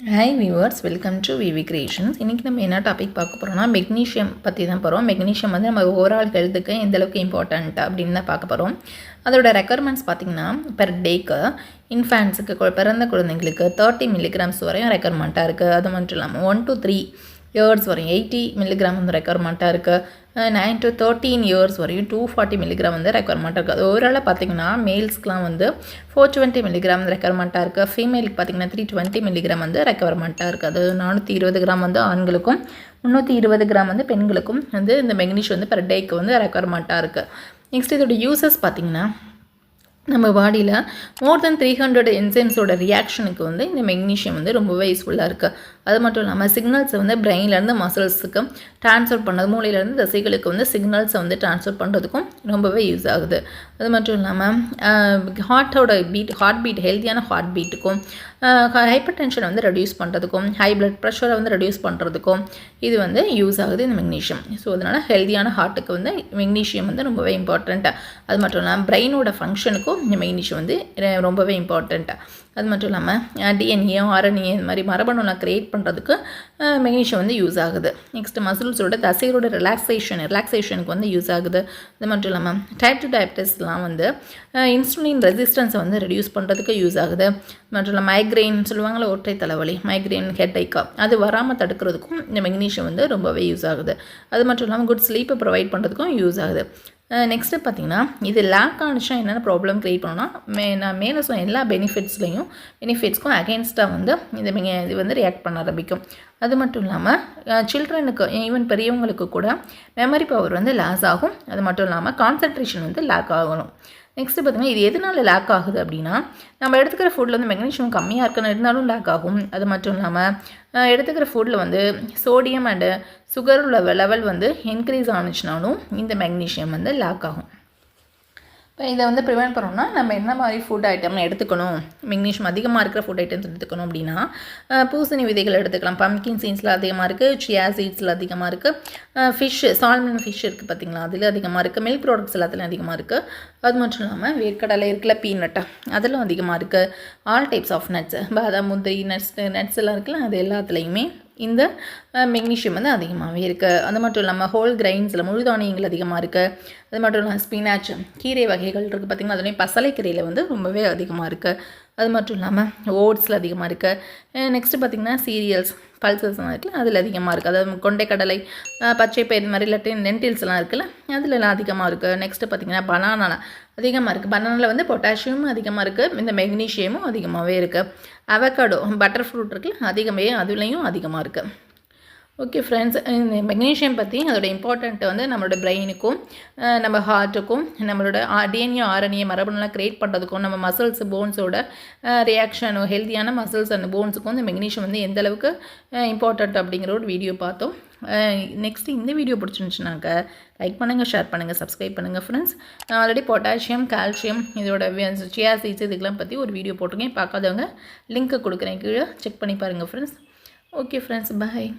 Hi viewers welcome to VV creations இன்றைக்கி நம்ம என்ன டாபிக் பார்க்க போகிறோம்னா மெக்னீஷியம் பற்றி தான் போகிறோம் மெக்னீஷியம் வந்து நம்ம ஓவரால் ஹெல்த்துக்கு எந்தளவுக்கு இம்பார்ட்டண்ட் அப்படின்னு தான் பார்க்க போகிறோம் அதோட ரெக்குயர்மெண்ட்ஸ் பார்த்திங்கன்னா பெர் டேக்கு இன்ஃபேன்ஸுக்கு பிறந்த குழந்தைங்களுக்கு தேர்ட்டி மில்லிகிராம்ஸ் வரையும் ரெக்குயர்மெண்ட்டாக இருக்குது அது மட்டும் இல்லாமல் ஒன் டு த்ரீ இயர்ஸ் வரையும் எயிட்டி மில்லிகிராம் வந்து ரெக்குயர்மெண்ட்டாக இருக்குது நைன் டு தேர்ட்டீன் இயர்ஸ் வரையும் டூ ஃபார்ட்டி மில்லிகிராம் வந்து ரெக்குவயர்மெண்ட் இருக்குது அது ஓவராலாக பார்த்தீங்கன்னா மேல்ஸ்க்குலாம் வந்து ஃபோர் டுவெண்ட்டி மில்லிகிராம் ரெக்குவயர்மெண்ட்டாக இருக்குது ஃபீமேலுக்கு பார்த்தீங்கன்னா த்ரீ டுவெண்ட்டி மில்லிகிராம் வந்து ரெக்குவயர்மெண்ட்டாக இருக்குது அது நானூற்றி இருபது கிராம் வந்து ஆண்களுக்கும் முந்நூற்றி இருபது கிராம் வந்து பெண்களுக்கும் வந்து இந்த மெக்னீஷ் வந்து பெர் டேக்கு வந்து ரெக்குவயர்மெண்ட்டாக இருக்குது நெக்ஸ்ட் இதோட யூசஸ் பார்த்தீங்கன்னா நம்ம பாடியில் மோர் தென் த்ரீ ஹண்ட்ரட் என்சைம்ஸோட ரியாக்ஷனுக்கு வந்து இந்த மெக்னீஷியம் வந்து ரொம்பவே யூஸ்ஃபுல்லாக இருக்குது அது மட்டும் இல்லாமல் சிக்னல்ஸை வந்து பிரெயின்லேருந்து மசில்ஸுக்கு ட்ரான்ஸ்ஃபர் பண்ணது மூளையிலேருந்து தசைகளுக்கு வந்து சிக்னல்ஸை வந்து ட்ரான்ஸ்ஃபர் பண்ணுறதுக்கும் ரொம்பவே யூஸ் ஆகுது. அது மட்டும் இல்லாமல் ஹார்ட்டோட பீட் ஹார்ட் பீட் ஹெல்த்தியான ஹார்ட் பீட்டுக்கும் ஹைப்பர் டென்ஷனை வந்து ரெடியூஸ் பண்ணுறதுக்கும் ஹை பிளட் ப்ரெஷரை வந்து ரெடியூஸ் பண்ணுறதுக்கும் இது வந்து யூஸ் ஆகுது இந்த மெக்னீஷியம் ஸோ அதனால் ஹெல்த்தியான ஹார்ட்டுக்கு வந்து மெக்னீஷியம் வந்து ரொம்பவே இம்பார்ட்டண்ட்டாக அது மட்டும் இல்லாமல் பிரெயினோட ஃபங்க்ஷனுக்கும் இந்த மெக்னீஷியம் வந்து ரொம்பவே இம்பார்ட்டண்ட்டாக அது மட்டும் இல்லாமல் டிஎன்ஏ ஆர்என்ஏ இந்த மாதிரி மரபணுலாம் க்ரியேட் பண்ணுறதுக்கு மெக்னீஷியம் வந்து யூஸ் ஆகுது. நெக்ஸ்ட் மசில்ஸோட தசைகளோட ரிலாக்ஸேஷன் ரிலாக்ஸேஷனுக்கு வந்து யூஸ் ஆகுது. அது மட்டும் இல்லாமல் டைப் டு டயபிட்டிஸ்லாம் வந்து இன்சுலின் ரெசிஸ்டன்ஸை வந்து ரெடியூஸ் பண்ணுறதுக்கு யூஸ் ஆகுது. மட்டும் இல்லாமல் மைக்ரெயின் சொல்லுவாங்களே ஒற்றை தலைவலி மைக்ரெயின் ஹெட்டைக்கா அது வராமல் தடுக்கிறதுக்கும் இந்த மெக்னீஷியம் வந்து ரொம்பவே யூஸ் ஆகுது. அது மட்டும் இல்லாமல் குட் ஸ்லீப்பை ப்ரொவைட் பண்ணுறதுக்கும் யூஸ் ஆகுது. நெக்ஸ்ட்டு பார்த்தீங்கன்னா இது லேக் ஆனிச்சா என்னென்ன ப்ராப்ளம் க்ரியேட் பண்ணோன்னா மே நான் மேலே சொன்ன எல்லா பெனிஃபிட்ஸ்லையும் பெனிஃபிட்ஸ்க்கும் அகேன்ஸ்டாக வந்து இந்த நீங்கள் இது வந்து ரியாக்ட் பண்ண ஆரம்பிக்கும். அது மட்டும் இல்லாமல் சில்ட்ரனுக்கு ஈவன் பெரியவங்களுக்கு கூட மெமரி பவர் வந்து லாஸ் ஆகும். அது மட்டும் இல்லாமல் கான்சன்ட்ரேஷன் வந்து லேக் ஆகணும். நெக்ஸ்ட்டு பார்த்தீங்கன்னா இது எதனால் லேக் ஆகுது அப்படின்னா நம்ம எடுத்துக்கிற ஃபுட்டில் வந்து மெக்னீஷியம் கம்மியாக இருக்குன்னு இருந்தாலும் லேக் ஆகும். அது மட்டும் இல்லாமல் எடுத்துக்கிற ஃபுட்டில் வந்து சோடியம் அண்டு சுகர் லெவல் வந்து இன்க்ரீஸ் ஆனிச்சுனாலும் இந்த மெக்னீஷியம் வந்து லேக் ஆகும். இப்போ இதை வந்து ப்ரிவெண்ட் பண்ணணும்னா நம்ம என்ன மாதிரி ஃபுட் ஐட்டம் எடுத்துக்கணும்? மெக்னீஷியம் அதிகமாக இருக்கிற ஃபுட் ஐட்டம்ஸ் எடுத்துக்கணும் அப்படின்னா பூசணி விதைகள் எடுத்துக்கலாம். பம்கின் சீன்ஸில் அதிகமாக இருக்குது சியா சீட்ஸில் அதிகமாக இருக்குது ஃபிஷ் சால்மன் ஃபிஷ் இருக்குது பார்த்தீங்களா அதில் அதிகமாக இருக்குது மில்க் ப்ராடக்ட்ஸ் எல்லாத்துலையும் அதிகமாக இருக்குது அது மட்டும் இல்லாமல் வேர்க்கடலை இருக்குல்ல பீனட்டா அதிலும் அதிகமாக இருக்குது ஆல் டைப்ஸ் ஆஃப் நட்ஸ் பாதாம் முந்திரி நட்ஸ் நட்ஸ் எல்லாம் இருக்குல்ல அது எல்லாத்துலேயுமே இந்த மெக்னீஷியம் வந்து அதிகமாகவே இருக்குது அது மட்டும் இல்லாமல் ஹோல் கிரைன்ஸில் முழு தானியங்கள் அதிகமாக இருக்குது அது மட்டும் இல்லாமல் ஸ்பினாச் கீரை வகைகள் இருக்குது பார்த்திங்கன்னா அதுலேயும் பசலைக்கீரையில் வந்து ரொம்பவே அதிகமாக இருக்குது அது மட்டும் இல்லாமல் ஓட்ஸில் அதிகமாக இருக்குது நெக்ஸ்ட்டு பார்த்திங்கன்னா சீரியல்ஸ் பல்சஸ்லாம் இருக்குல்ல அதில் அதிகமாக இருக்குது அதாவது கொண்டைக்கடலை அஹ், பச்சை பயிர் மாதிரி இல்லாட்டி லென்டில்ஸ்லாம் இருக்குல்ல அதிலலாம் அதிகமாக இருக்குது நெக்ஸ்ட்டு பார்த்திங்கன்னா பனானா அதிகமாக இருக்குது பனானாவில் வந்து பொட்டாசியமும் அதிகமாக இருக்குது இந்த மெக்னீஷியமும் அதிகமாகவே இருக்குது அவக்காடோ பட்டர் ஃப்ரூட் இருக்குல்ல அதிகமே அதுலேயும் அதிகமாக இருக்குது ஓகே ஃப்ரெண்ட்ஸ் இந்த மெக்னீஷியம் பற்றி அதோட இம்பார்ட்டண்ட் வந்து நம்மளோட பிரெயினுக்கும் நம்ம ஹார்ட்டுக்கும் நம்மளோட டிஎன்ஏ ஆர்என்ஏ மரபணுலாம் க்ரியேட் பண்ணுறதுக்கும் நம்ம மசில்ஸ் போன்ஸோட ரியாக்ஷனும் ஹெல்த்தியான மசில்ஸ் அண்ட் போன்ஸுக்கும் இந்த மெக்னீஷியம் வந்து எந்த அளவுக்கு இம்பார்ட்டண்ட் அப்படிங்கிற ஒரு வீடியோ பார்த்தோம். நெக்ஸ்ட் இந்த வீடியோ பிடிச்சிருந்துச்சுனாக்க லைக் பண்ணுங்கள் ஷேர் பண்ணுங்கள் சப்ஸ்கிரைப் பண்ணுங்கள் ஃப்ரெண்ட்ஸ் நான் ஆல்ரெடி பொட்டாசியம் கால்சியம் இதோட சியா சீட்ஸ் இதுக்கெல்லாம் பற்றி ஒரு வீடியோ போட்டிருக்கேன். பார்க்காதவங்க லிங்க்கு கொடுக்குறேன் கீழே. செக் பண்ணி பாருங்கள் ஃப்ரெண்ட்ஸ் ஓகே ஃப்ரெண்ட்ஸ் பாய்